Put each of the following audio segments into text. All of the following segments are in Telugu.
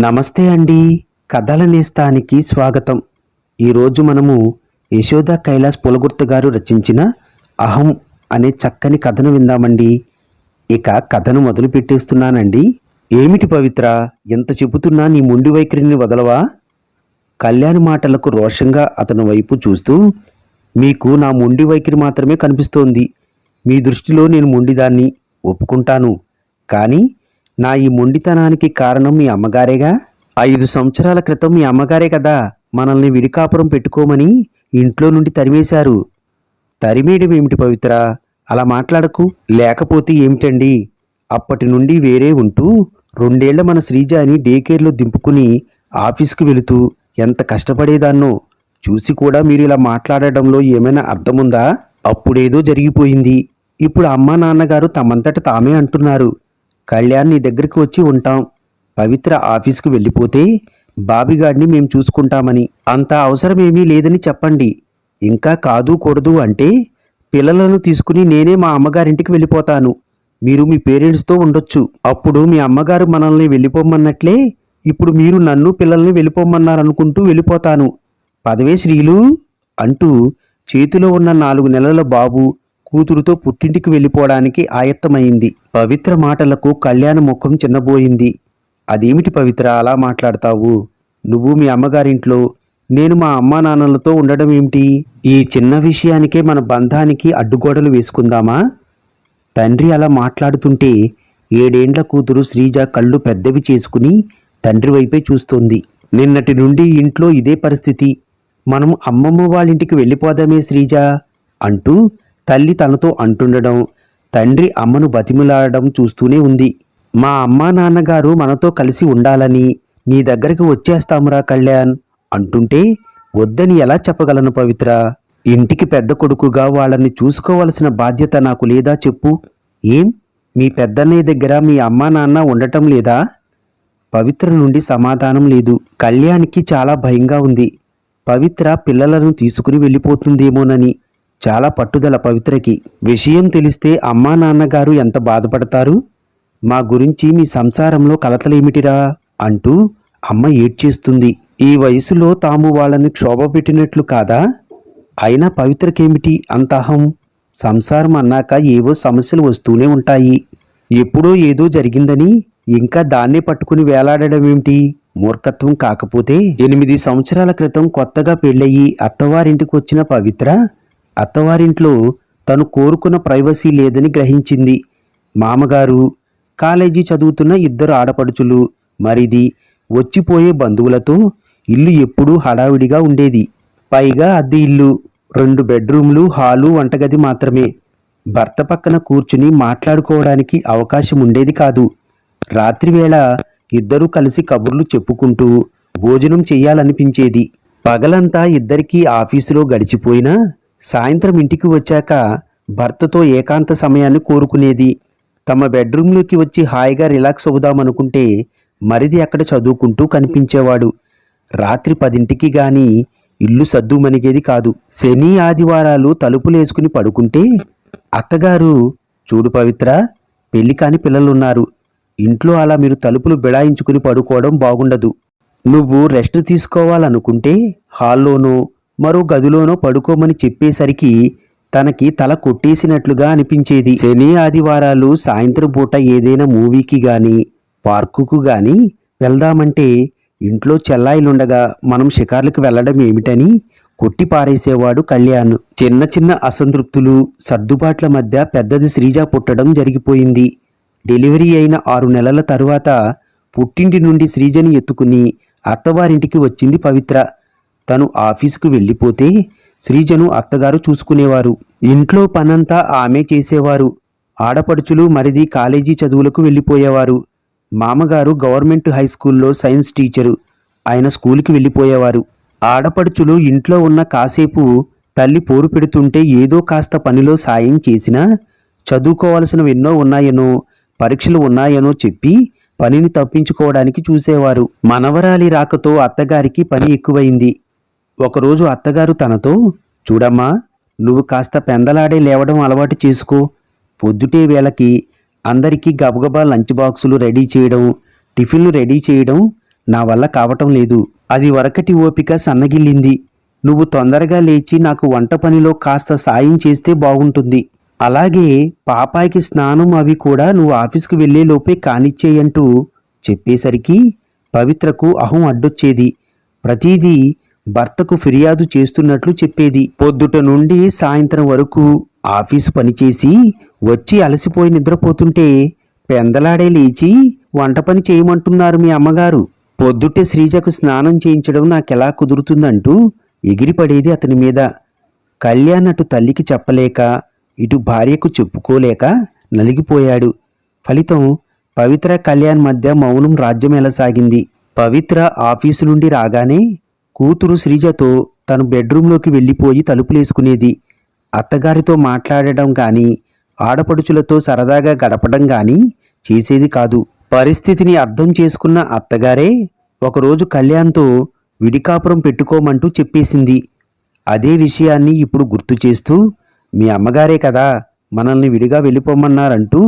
నమస్తే అండి. కథల నేస్తానికి స్వాగతం. ఈరోజు మనము యశోద కైలాస్ పొలగుర్త గారు రచించిన అహం అనే చక్కని కథను విందామండి. ఇక కథను మొదలు పెట్టేస్తున్నానండి. ఏమిటి పవిత్ర? ఎంత చెబుతున్నా నీ ముండి వైఖరిని వదలవా? కళ్యాణ్ మాటలకు రోషంగా అతని వైపు చూస్తూ మీకు నా ముండి వైఖరి మాత్రమే కనిపిస్తోంది. మీ దృష్టిలో నేను ముండిదాన్ని ఒప్పుకుంటాను. కానీ నా ఈ మొండితనానికి కారణం మీ అమ్మగారేగా? ఐదు సంవత్సరాల క్రితం మీ అమ్మగారే కదా మనల్ని విడికాపురం పెట్టుకోమని ఇంట్లో నుండి తరిమేశారు. తరిమేయడం ఏమిటి పవిత్ర? అలా మాట్లాడకు. లేకపోతే ఏమిటండి? అప్పటి నుండి వేరే ఉంటూ రెండేళ్ళ మన శ్రీజాని డే కేర్లో దింపుకుని ఆఫీస్కి వెళుతూ ఎంత కష్టపడేదాన్నో. చూసి కూడా మీరు ఇలా మాట్లాడడంలో ఏమైనా అర్థముందా? అప్పుడేదో జరిగిపోయింది. ఇప్పుడు అమ్మా నాన్నగారు తమంతట తామే అంటున్నారు. కళ్యాణ్ నీ దగ్గరికి వచ్చి ఉంటాం. పవిత్ర ఆఫీస్కు వెళ్ళిపోతే బాబిగాడిని మేము చూసుకుంటామని. అంత అవసరమేమీ లేదని చెప్పండి. ఇంకా కాదు కూడదు అంటే పిల్లలను తీసుకుని నేనే మా అమ్మగారింటికి వెళ్ళిపోతాను. మీరు మీ పేరెంట్స్తో ఉండొచ్చు. అప్పుడు మీ అమ్మగారు మనల్ని వెళ్ళిపోమన్నట్లే ఇప్పుడు మీరు నన్ను పిల్లల్ని వెళ్ళిపోమన్నారనుకుంటూ వెళ్ళిపోతాను. పదవే శ్రీలు అంటూ చేతిలో ఉన్న నాలుగు నెలల బాబు కూతురుతో పుట్టింటికి వెళ్ళిపోవడానికి ఆయత్తమైంది. పవిత్ర మాటలకు కళ్యాణ ముఖం చిన్నబోయింది. అదేమిటి పవిత్ర? అలా మాట్లాడతావు. నువ్వు మీ అమ్మగారింట్లో నేను మా అమ్మా నాన్నలతో ఉండడం ఏమిటి? ఈ చిన్న విషయానికే మన బంధానికి అడ్డుగోడలు వేసుకుందామా? తండ్రి అలా మాట్లాడుతుంటే ఏడేండ్ల కూతురు శ్రీజ కళ్ళు పెద్దవి చేసుకుని తండ్రి వైపే చూస్తోంది. నిన్నటి నుండి ఇంట్లో ఇదే పరిస్థితి. మనం అమ్మమ్మ వాళ్ళింటికి వెళ్ళిపోదామే శ్రీజ అంటూ తల్లి తనతో అంటుండడం తండ్రి అమ్మను బతిమిలాడడం చూస్తూనే ఉంది. మా అమ్మా నాన్నగారు మనతో కలిసి ఉండాలని నీ దగ్గరికి వచ్చేస్తామురా కళ్యాణ్ అంటుంటే వద్దని ఎలా చెప్పగలను పవిత్ర? ఇంటికి పెద్ద కొడుకుగా వాళ్ళని చూసుకోవలసిన బాధ్యత నాకు లేదా చెప్పు. ఏం? మీ పెద్దన్నయ్య దగ్గర మీ అమ్మా నాన్న ఉండటం లేదా? పవిత్ర నుండి సమాధానం లేదు. కళ్యాణ్కి చాలా భయంగా ఉంది. పవిత్ర పిల్లలను తీసుకుని వెళ్ళిపోతుందేమోనని చాలా పట్టుదల పవిత్రకి. విషయం తెలిస్తే అమ్మా నాన్నగారు ఎంత బాధపడతారు? మా గురించి మీ సంసారంలో కలతలేమిటిరా? అంటూ అమ్మ ఏడ్చేస్తుంది. ఈ వయసులో తాము వాళ్ళని క్షోభ పెట్టినట్లు కాదా? అయినా పవిత్రకేమిటి అంత అహం? సంసారం అన్నాక ఏవో సమస్యలు వస్తూనే ఉంటాయి. ఎప్పుడో ఏదో జరిగిందని ఇంకా దాన్నే పట్టుకుని వేలాడడం ఏమిటి మూర్ఖత్వం కాకపోతే ఎనిమిది సంవత్సరాల క్రితం కొత్తగా పెళ్ళయి అత్తవారింటికి వచ్చిన పవిత్ర అత్తవారింట్లో తను కోరుకున్న ప్రైవసీ లేదని గ్రహించింది. మామగారు కాలేజీ చదువుతున్న ఇద్దరు ఆడపడుచులు మరిది వచ్చిపోయే బంధువులతో ఇల్లు ఎప్పుడూ హడావిడిగా ఉండేది. పైగా అద్దె ఇల్లు రెండు బెడ్రూమ్లు హాలు వంటగది మాత్రమే. భర్త పక్కన కూర్చుని మాట్లాడుకోవడానికి అవకాశం ఉండేది కాదు. రాత్రివేళ ఇద్దరూ కలిసి కబుర్లు చెప్పుకుంటూ భోజనం చెయ్యాలనిపించేది పగలంతా ఇద్దరికీ ఆఫీసులో గడిచిపోయినా సాయంత్రం ఇంటికి వచ్చాక భర్తతో ఏకాంత సమయాన్ని కోరుకునేది. తమ బెడ్రూమ్లోకి వచ్చి హాయిగా రిలాక్స్ అవుదామనుకుంటే మరిది అక్కడ చదువుకుంటూ కనిపించేవాడు. రాత్రి పదింటికి గాని ఇల్లు సద్దుమణిగేది కాదు. శని ఆదివారాలు తలుపులేసుకుని పడుకుంటే అత్తగారు చూడు పవిత్ర పెళ్ళి కాని పిల్లలున్నారు. ఇంట్లో అలా మీరు తలుపులు బిడాయించుకుని పడుకోవడం బాగుండదు. నువ్వు రెస్ట్ తీసుకోవాలనుకుంటే హాల్లోనూ మరో గదిలోనో పడుకోమని చెప్పేసరికి తనకి తల కొట్టేసినట్లుగా అనిపించేది. శని ఆదివారాలు సాయంత్రం పూట ఏదైనా మూవీకి గాని పార్కుకు గాని వెళ్దామంటే ఇంట్లో చెల్లాయిలుండగా మనం షికార్లకు వెళ్ళడం ఏమిటని కొట్టి పారేసేవాడు కళ్యాణ్. చిన్న చిన్న అసంతృప్తులు సర్దుబాట్ల మధ్య పెద్దది శ్రీజ పుట్టడం జరిగిపోయింది. డెలివరీ అయిన ఆరు నెలల తరువాత పుట్టింటి నుండి శ్రీజని ఎత్తుకుని అత్తవారింటికి వచ్చింది పవిత్ర. తను ఆఫీసుకు వెళ్ళిపోతే శ్రీజను అత్తగారు చూసుకునేవారు. ఇంట్లో పనంతా ఆమె చేసేవారు. ఆడపడుచులు మరిది కాలేజీ చదువులకు వెళ్ళిపోయేవారు. మామగారు గవర్నమెంట్ హై స్కూల్లో సైన్స్ టీచరు. ఆయన స్కూల్కి వెళ్ళిపోయేవారు. ఆడపడుచులు ఇంట్లో ఉన్న కాసేపు తల్లి పోరు పెడుతుంటే ఏదో కాస్త పనిలో సాయం చేసినా చదువుకోవాల్సినవి ఎన్నో ఉన్నాయనో పరీక్షలు ఉన్నాయనో చెప్పి పనిని తప్పించుకోవడానికి చూసేవారు. మనవరాలి రాకతో అత్తగారికి పని ఎక్కువైంది. ఒకరోజు అత్తగారు తనతో చూడమ్మా నువ్వు కాస్త పెందలాడే లేవడం అలవాటు చేసుకో. పొద్దుటే వేళకి అందరికీ గబగబా లంచ్ బాక్సులు రెడీ చేయడం టిఫిన్లు రెడీ చేయడం నా వల్ల కావటం లేదు. అది వరకటి ఓపిక సన్నగిల్లింది. నువ్వు తొందరగా లేచి నాకు వంట పనిలో కాస్త సాయం చేస్తే బాగుంటుంది. అలాగే పాపాయికి స్నానం అవి కూడా నువ్వు ఆఫీస్కి వెళ్ళేలోపే కానిచ్చేయంటూ చెప్పేసరికి పవిత్రకు అహం అడ్డొచ్చేది. ప్రతీదీ భర్తకు ఫిర్యాదు చేస్తున్నట్లు చెప్పేది. పొద్దుట నుండి సాయంత్రం వరకు ఆఫీసు పనిచేసి వచ్చి అలసిపోయి నిద్రపోతుంటే పెందలాడే లేచి వంట పని చేయమంటున్నారు మీ అమ్మగారు. పొద్దుటే శ్రీజకు స్నానం చేయించడం నాకెలా కుదురుతుందంటూ ఎగిరిపడేది అతని మీద. కళ్యాణ్ అటు తల్లికి చెప్పలేక ఇటు భార్యకు చెప్పుకోలేక నలిగిపోయాడు. ఫలితం పవిత్ర కళ్యాణ్ మధ్య మౌనం రాజ్యం ఎలసాగింది పవిత్ర ఆఫీసు నుండి రాగానే కూతురు శ్రీజతో తను బెడ్రూంలోకి వెళ్ళిపోయి తలుపులేసుకునేది. అత్తగారితో మాట్లాడడం గాని ఆడపడుచులతో సరదాగా గడపడం గాని చేసేది కాదు. పరిస్థితిని అర్థం చేసుకున్న అత్తగారే ఒకరోజు కళ్యాణ్తో విడికాపురం పెట్టుకోమంటూ చెప్పేసింది. అదే విషయాన్ని ఇప్పుడు గుర్తు చేస్తూ మీ అమ్మగారే కదా మనల్ని విడిగా వెళ్ళిపోమన్నారంటూ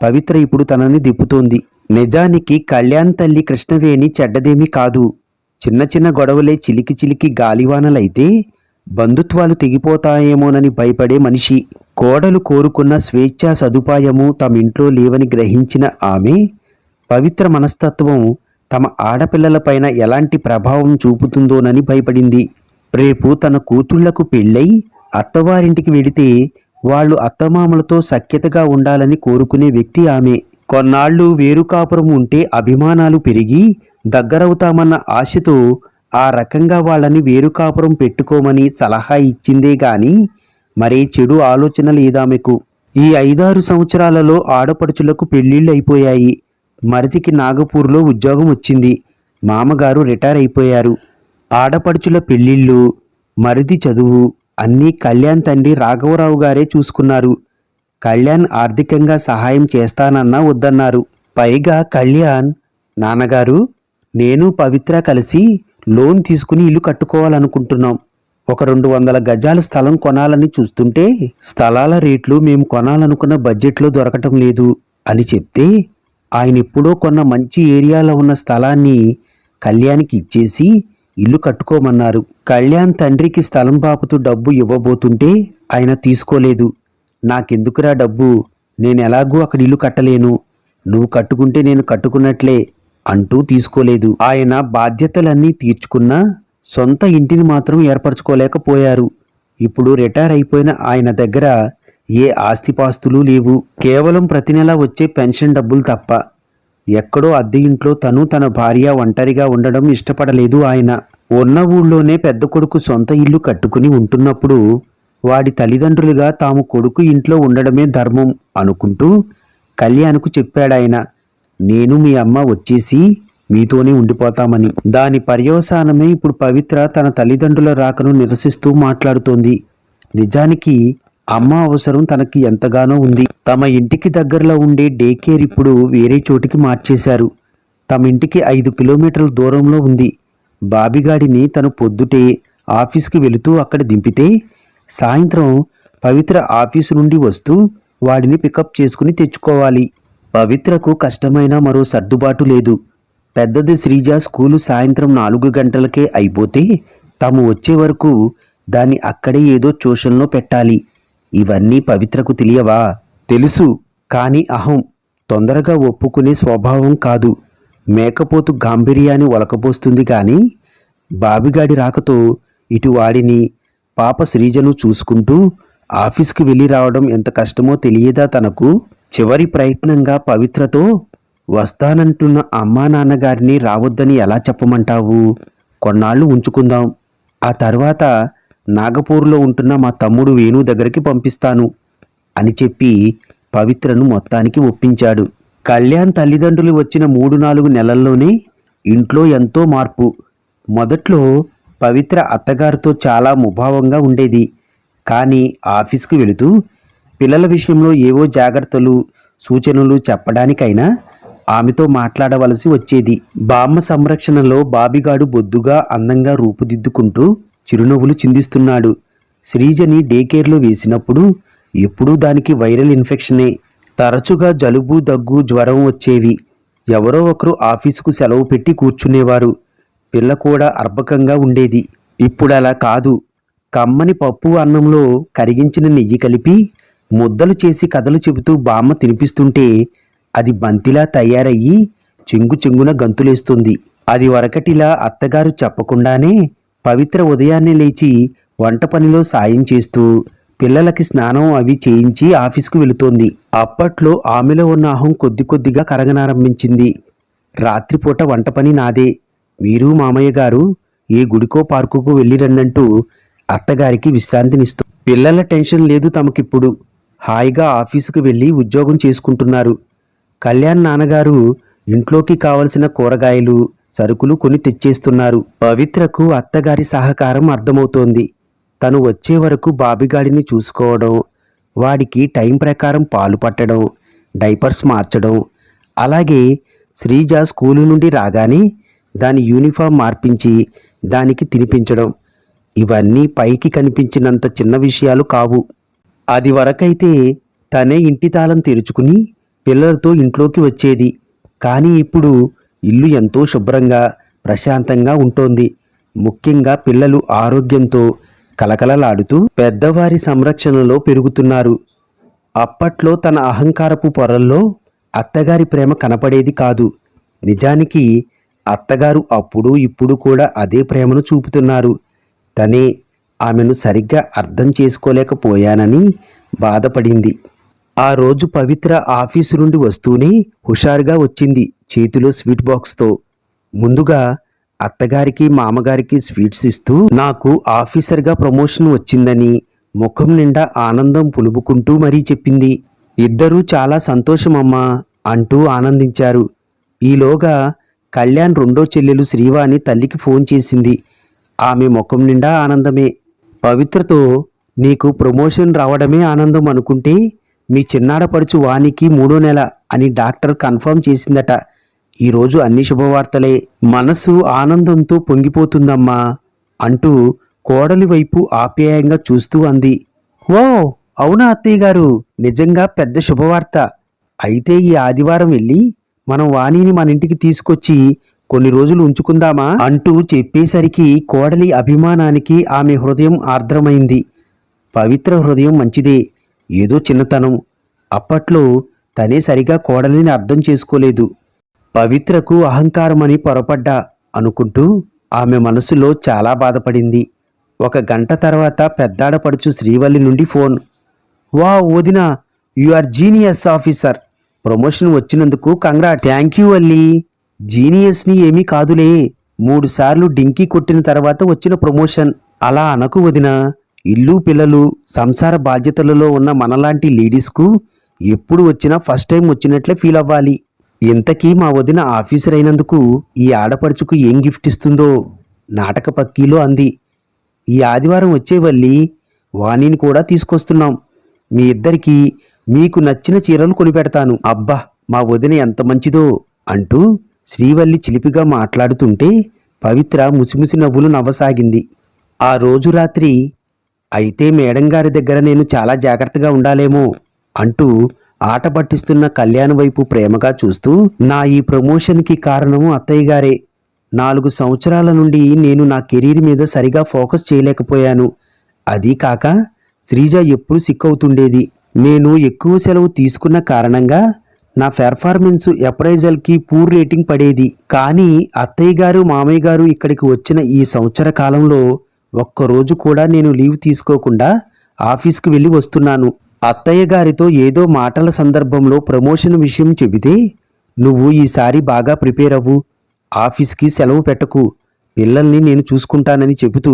పవిత్ర ఇప్పుడు తనని దిప్పుతోంది నిజానికి కళ్యాణ్ తల్లి కృష్ణవేణి చెడ్డదేమీ కాదు. చిన్న చిన్న గొడవలే చిలికి చిలికి గాలివానలైతే బంధుత్వాలు తెగిపోతాయేమోనని భయపడే మనిషి. కోడలు కోరుకున్న స్వేచ్ఛా సదుపాయము తమింట్లో లేవని గ్రహించిన ఆమె పవిత్ర మనస్తత్వం తమ ఆడపిల్లలపైన ఎలాంటి ప్రభావం చూపుతుందోనని భయపడింది. రేపు తన కూతుళ్ళకు పెళ్ళై అత్తవారింటికి వెడితే వాళ్ళు అత్తమామలతో సఖ్యతగా ఉండాలని కోరుకునే వ్యక్తి ఆమె. కొన్నాళ్ళు వేరు కాపురం ఉంటే అభిమానాలు పెరిగి దగ్గరవుతామన్న ఆశతో ఆ రకంగా వాళ్ళని వేరుకాపురం పెట్టుకోమని సలహా ఇచ్చిందే గాని మరే చెడు ఆలోచన లేదామెకు. ఈ ఐదారు సంవత్సరాలలో ఆడపడుచులకు పెళ్ళిళ్ళు అయిపోయాయి. మరిదికి నాగపూర్లో ఉద్యోగం వచ్చింది. మామగారు రిటైర్ అయిపోయారు. ఆడపడుచుల పెళ్ళిళ్ళు మరిది చదువు అన్నీ కళ్యాణ్ తండ్రి రాఘవరావు గారే చూసుకున్నారు. కళ్యాణ్ ఆర్థికంగా సహాయం చేస్తానన్నా వద్దన్నారు. పైగా కళ్యాణ్ నాన్నగారు నేను పవిత్ర కలిసి లోన్ తీసుకుని ఇల్లు కట్టుకోవాలనుకుంటున్నాం. ఒక రెండు వందల గజాల స్థలం కొనాలని చూస్తుంటే స్థలాల రేట్లు మేము కొనాలనుకున్న బడ్జెట్లో దొరకటం లేదు అని చెప్తే ఆయన ఎప్పుడో కొన్న మంచి ఏరియాలో ఉన్న స్థలాన్ని కళ్యాణ్కి ఇచ్చేసి ఇల్లు కట్టుకోమన్నారు. కళ్యాణ్ తండ్రికి స్థలం బాపుతూ డబ్బు ఇవ్వబోతుంటే ఆయన తీసుకోలేదు. నాకెందుకురా డబ్బు? నేను ఎలాగూ అక్కడ ఇల్లు కట్టలేను. నువ్వు కట్టుకుంటే నేను కట్టుకున్నట్లే. అంటూ తీసుకోలేదు. ఆయన బాధ్యతలన్నీ తీర్చుకున్నా సొంత ఇంటిని మాత్రం ఏర్పరచుకోలేకపోయారు. ఇప్పుడు రిటైర్ అయిపోయిన ఆయన దగ్గర ఏ ఆస్తిపాస్తులు లేవు. కేవలం ప్రతి నెల వచ్చే పెన్షన్ డబ్బులు తప్ప ఎక్కడో అద్దె ఇంట్లో తను తన భార్య ఒంటరిగా ఉండడం ఇష్టపడలేదు ఆయన. ఉన్న ఊళ్ళోనే పెద్ద కొడుకు సొంత ఇల్లు కట్టుకుని ఉంటున్నప్పుడు వాడి తల్లిదండ్రులుగా తాము కొడుకు ఇంట్లో ఉండడమే ధర్మం అనుకుంటూ కళ్యాణ్కు చెప్పాడాయన. నేను మీ అమ్మ వచ్చేసి మీతోనే ఉండిపోతామని. దాని పర్యవసానమే ఇప్పుడు పవిత్ర తన తల్లిదండ్రుల రాకను నిరసిస్తూ మాట్లాడుతోంది. నిజానికి అమ్మ అవసరం తనకి ఎంతగానో ఉంది. తమ ఇంటికి దగ్గరలో ఉండే డే కేర్ ఇప్పుడు వేరే చోటికి మార్చేశారు. తమ ఇంటికి ఐదు కిలోమీటర్ల దూరంలో ఉంది. బాబిగాడిని తను పొద్దుటే ఆఫీస్కి వెళుతూ అక్కడ దింపితే సాయంత్రం పవిత్ర ఆఫీసు నుండి వస్తూ వాడిని పికప్ చేసుకుని తెచ్చుకోవాలి. పవిత్రకు కష్టమైన మరో సర్దుబాటు లేదు. పెద్దది శ్రీజ స్కూలు సాయంత్రం నాలుగు గంటలకే అయిపోతే తాము వచ్చే వరకు దాన్ని అక్కడే ఏదో ట్యూషన్లో పెట్టాలి. ఇవన్నీ పవిత్రకు తెలియవా? తెలుసు కాని అహం. తొందరగా ఒప్పుకునే స్వభావం కాదు. మేకపోతు గాంభీర్యాన్ని ఒలకపోస్తుంది కానీ బాబిగాడి రాకతో ఇటు వాడిని పాప శ్రీజను చూసుకుంటూ ఆఫీస్కి వెళ్ళి రావడం ఎంత కష్టమో తెలియదా తనకు? చివరి ప్రయత్నంగా పవిత్రతో వస్తానంటున్న అమ్మా నాన్నగారిని రావద్దని ఎలా చెప్పమంటావు? కొన్నాళ్ళు ఉంచుకుందాం. ఆ తర్వాత నాగపూర్లో ఉంటున్న మా తమ్ముడు వేణు దగ్గరికి పంపిస్తాను అని చెప్పి పవిత్రను మొత్తానికి ఒప్పించాడు. కళ్యాణ్ తల్లిదండ్రులు వచ్చిన మూడు నాలుగు నెలల్లోనే ఇంట్లో ఎంతో మార్పు. మొదట్లో పవిత్ర అత్తగారితో చాలా ముభావంగా ఉండేది. కానీ ఆఫీస్కు వెళుతూ పిల్లల విషయంలో ఏవో జాగ్రత్తలు సూచనలు చెప్పడానికైనా ఆమెతో మాట్లాడవలసి వచ్చేది. బామ్మ సంరక్షణలో బాబిగాడు బొద్దుగా అందంగా రూపుదిద్దుకుంటూ చిరునవ్వులు చిందిస్తున్నాడు. శ్రీజని డేకేర్లో వేసినప్పుడు ఎప్పుడూ దానికి వైరల్ ఇన్ఫెక్షనే. తరచుగా జలుబు దగ్గు జ్వరం వచ్చేవి. ఎవరో ఒకరు ఆఫీసుకు సెలవు పెట్టి కూర్చునేవారు. పిల్ల కూడా అర్భకంగా ఉండేది. ఇప్పుడు అలా కాదు. కమ్మని పప్పు అన్నంలో కరిగించిన నెయ్యి కలిపి ముద్దలు చేసి కథలు చెబుతూ బామ్మ తినిపిస్తుంటే అది బంతిలా తయారయ్యి చెంగు చెంగున గంతులేస్తుంది. అది వరకటిలా అత్తగారు చెప్పకుండానే పవిత్ర ఉదయాన్నే లేచి వంట పనిలో సాయం చేస్తూ పిల్లలకి స్నానం అవి చేయించి ఆఫీస్కు వెళుతోంది. అప్పట్లో ఆమెలో ఉన్న అహం కొద్ది కొద్దిగా కరగనారంభించింది. రాత్రిపూట వంట పని నాదే. మీరు మామయ్య గారు ఏ గుడికో పార్కుకు వెళ్ళిరండంటూ అత్తగారికి విశ్రాంతినిస్తూ పిల్లల టెన్షన్ లేదు తమకిప్పుడు. హాయిగా ఆఫీసుకు వెళ్ళి ఉద్యోగం చేసుకుంటున్నారు. కళ్యాణ్ నాన్నగారు ఇంట్లోకి కావలసిన కూరగాయలు సరుకులు కొని తెచ్చేస్తున్నారు. పవిత్రకు అత్తగారి సహకారం అర్థమవుతోంది. తను వచ్చే వరకు బాబిగాడిని చూసుకోవడం వాడికి టైం ప్రకారం పాలు పట్టడం డైపర్స్ మార్చడం అలాగే శ్రీజ స్కూలు నుండి రాగానే దాని యూనిఫామ్ మార్పించి దానికి తినిపించడం. ఇవన్నీ పైకి కనిపించినంత చిన్న విషయాలు కావు. అది వరకైతే తనే ఇంటి తాళం తెరుచుకుని పిల్లలతో ఇంట్లోకి వచ్చేది. కానీ ఇప్పుడు ఇల్లు ఎంతో శుభ్రంగా ప్రశాంతంగా ఉంటోంది. ముఖ్యంగా పిల్లలు ఆరోగ్యంతో కలకలలాడుతూ పెద్దవారి సంరక్షణలో పెరుగుతున్నారు. అప్పట్లో తన అహంకారపు పొరల్లో అత్తగారి ప్రేమ కనపడేది కాదు. నిజానికి అత్తగారు అప్పుడు ఇప్పుడు కూడా అదే ప్రేమను చూపుతున్నారు. తనే ఆమెను సరిగ్గా అర్థం చేసుకోలేకపోయానని బాధపడింది. ఆ రోజు పవిత్ర ఆఫీసు నుండి వస్తూనే హుషారుగా వచ్చింది చేతిలో స్వీట్ బాక్స్తో. ముందుగా అత్తగారికి మామగారికి స్వీట్స్ ఇస్తూ నాకు ఆఫీసర్గా ప్రమోషన్ వచ్చిందని ముఖం నిండా ఆనందం పులుపుకుంటూ మరీ చెప్పింది. ఇద్దరూ చాలా సంతోషమమ్మా అంటూ ఆనందించారు. ఈలోగా కళ్యాణ్ రెండో చెల్లెలు శ్రీవాణి తల్లికి ఫోన్ చేసింది. ఆమె ముఖం నిండా ఆనందమే. పవిత్రతో నీకు ప్రమోషన్ రావడమే ఆనందం అనుకుంటే మీ చిన్నాడపడుచు వానికి మూడో నెల అని డాక్టర్ కన్ఫర్మ్ చేసిందట. ఈరోజు అన్ని శుభవార్తలే. మనసు ఆనందంతో పొంగిపోతుందమ్మా అంటూ కోడలి వైపు ఆప్యాయంగా చూస్తూ అంది. ఓ అవునా అత్తయ్య గారు? నిజంగా పెద్ద శుభవార్త. అయితే ఈ ఆదివారం వెళ్ళి మనం వాణిని మన ఇంటికి తీసుకొచ్చి కొన్ని రోజులు ఉంచుకుందామా? అంటూ చెప్పేసరికి కోడలి అభిమానానికి ఆమె హృదయం ఆర్ద్రమైంది. పవిత్ర హృదయం మంచిదే. ఏదో చిన్నతనం. అప్పట్లో తనే సరిగా కోడలిని అర్థం చేసుకోలేదు. పవిత్రకు అహంకారమని పొరపడ్డా అనుకుంటూ ఆమె మనసులో చాలా బాధపడింది. ఒక గంట తర్వాత పెద్దాడపడుచు శ్రీవల్లి నుండి ఫోన్. వా వదిన you are genius officer. Promotion వచ్చినందుకు కంగ్రాట్ థ్యాంక్ యూ అల్లి జీనియస్ని ఏమీ కాదులే. మూడుసార్లు డింకీ కొట్టిన తర్వాత వచ్చిన ప్రమోషన్. అలా అనకు వదిన. ఇల్లు పిల్లలు సంసార బాధ్యతలలో ఉన్న మనలాంటి లేడీస్కు ఎప్పుడు వచ్చినా ఫస్ట్ టైం వచ్చినట్లే ఫీల్ అవ్వాలి. ఇంతకీ మా వదిన ఆఫీసర్ అయినందుకు ఈ ఆడపడుచుకు ఏం గిఫ్ట్ ఇస్తుందో నాటక పక్కీలో అంది. ఈ ఆదివారం వచ్చే వల్లి వాణిని కూడా తీసుకొస్తున్నాం. మీ ఇద్దరికీ మీకు నచ్చిన చీరలు కొనిపెడతాను. అబ్బా మా వదిన ఎంత మంచిదో అంటూ శ్రీవల్లి చిలిపిగా మాట్లాడుతుంటే పవిత్ర ముసిముసి నవ్వులు నవ్వసాగింది. ఆ రోజు రాత్రి అయితే మేడం గారి దగ్గర నేను చాలా జాగ్రత్తగా ఉండాలేమో అంటూ ఆట పట్టిస్తున్న కళ్యాణ్ వైపు ప్రేమగా చూస్తూ నా ఈ ప్రమోషన్కి కారణము అత్తయ్య గారే. నాలుగు సంవత్సరాల నుండి నేను నా కెరీర్ మీద సరిగా ఫోకస్ చేయలేకపోయాను. అదీ కాక శ్రీజ ఎప్పుడు సిక్కవుతుండేది. నేను ఎక్కువ సెలవు తీసుకున్న కారణంగా నా పెర్ఫార్మెన్స్ అప్రైజల్కి పూర్ రేటింగ్ పడేది. కానీ అత్తయ్య గారు మామయ్య గారు ఇక్కడికి వచ్చిన ఈ సంవత్సర కాలంలో ఒక్కరోజు కూడా నేను లీవ్ తీసుకోకుండా ఆఫీస్కి వెళ్ళి వస్తున్నాను. అత్తయ్య గారితో ఏదో మాటల సందర్భంలో ప్రమోషన్ విషయం చెబితే నువ్వు ఈసారి బాగా ప్రిపేర్ అవ్వు. ఆఫీస్కి సెలవు పెట్టకు. పిల్లల్ని నేను చూసుకుంటానని చెబుతూ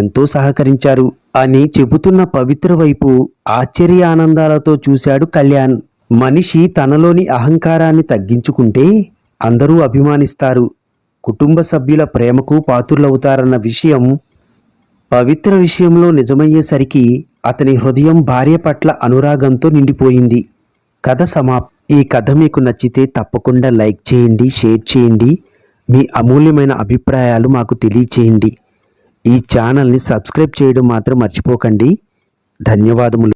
ఎంతో సహకరించారు అని చెబుతున్న పవిత్ర వైపు ఆశ్చర్య ఆనందాలతో చూశాడు కళ్యాణ్. మనిషి తనలోని అహంకారాన్ని తగ్గించుకుంటే అందరూ అభిమానిస్తారు. కుటుంబ సభ్యుల ప్రేమకు పాత్రులవుతారన్న విషయం పవిత్ర విషయంలో నిజమయ్యేసరికి అతని హృదయం భార్య పట్ల అనురాగంతో నిండిపోయింది. కథ సమాప్ ఈ కథ మీకు నచ్చితే తప్పకుండా లైక్ చేయండి షేర్ చేయండి. మీ అమూల్యమైన అభిప్రాయాలు మాకు తెలియచేయండి. ఈ ఛానల్ని సబ్స్క్రైబ్ చేయడం మాత్రం మర్చిపోకండి. ధన్యవాదములు.